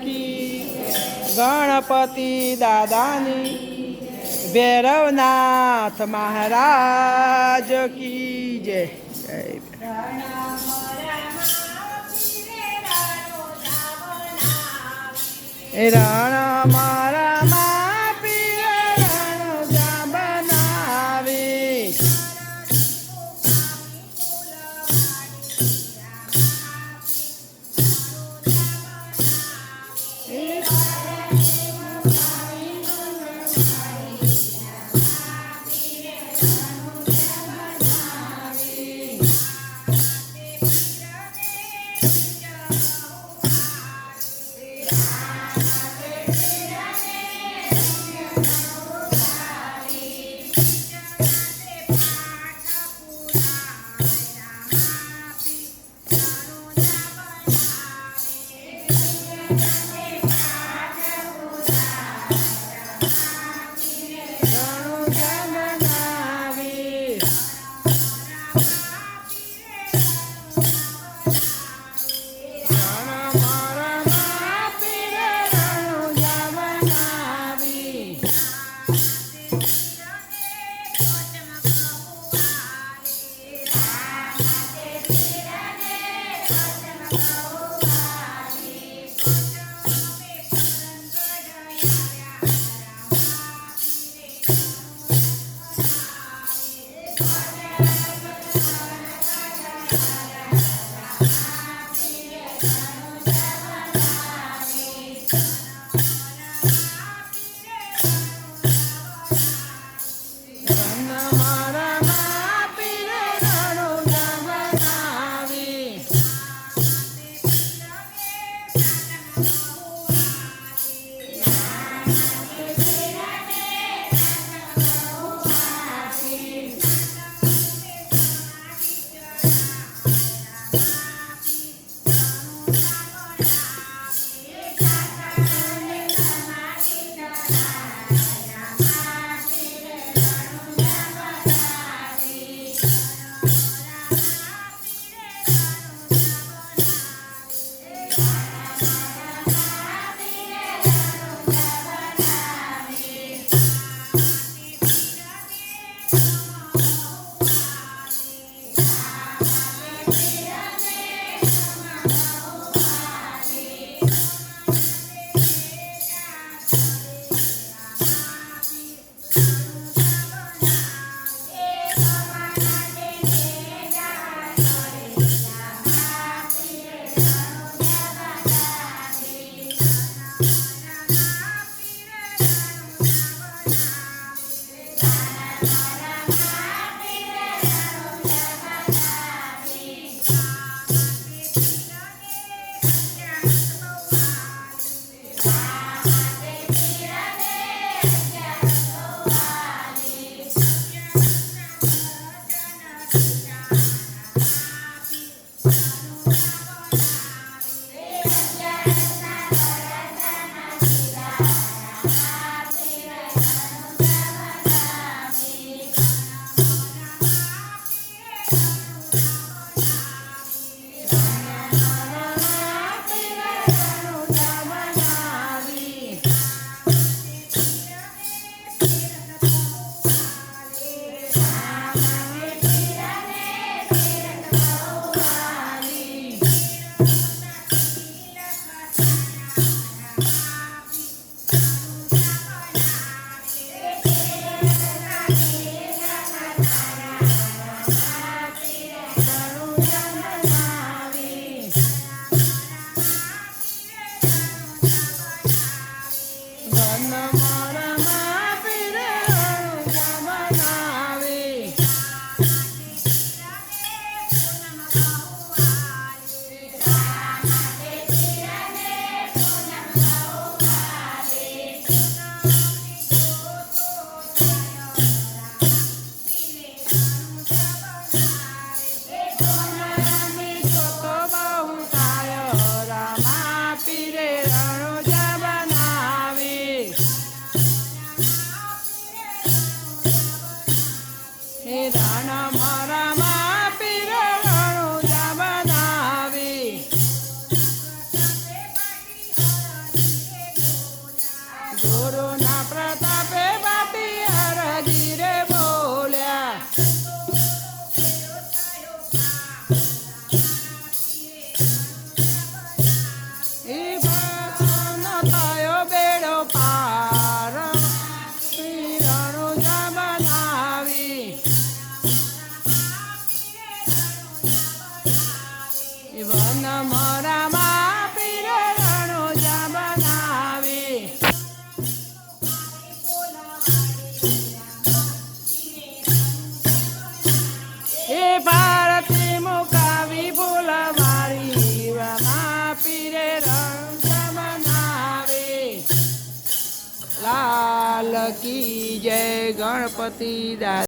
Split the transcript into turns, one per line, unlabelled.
કી ગણપતિ દાદાની ભૈરવનાથ મહારાજ કી જય. જય રણ Thank you. કી જય ગણપતિ દાદા.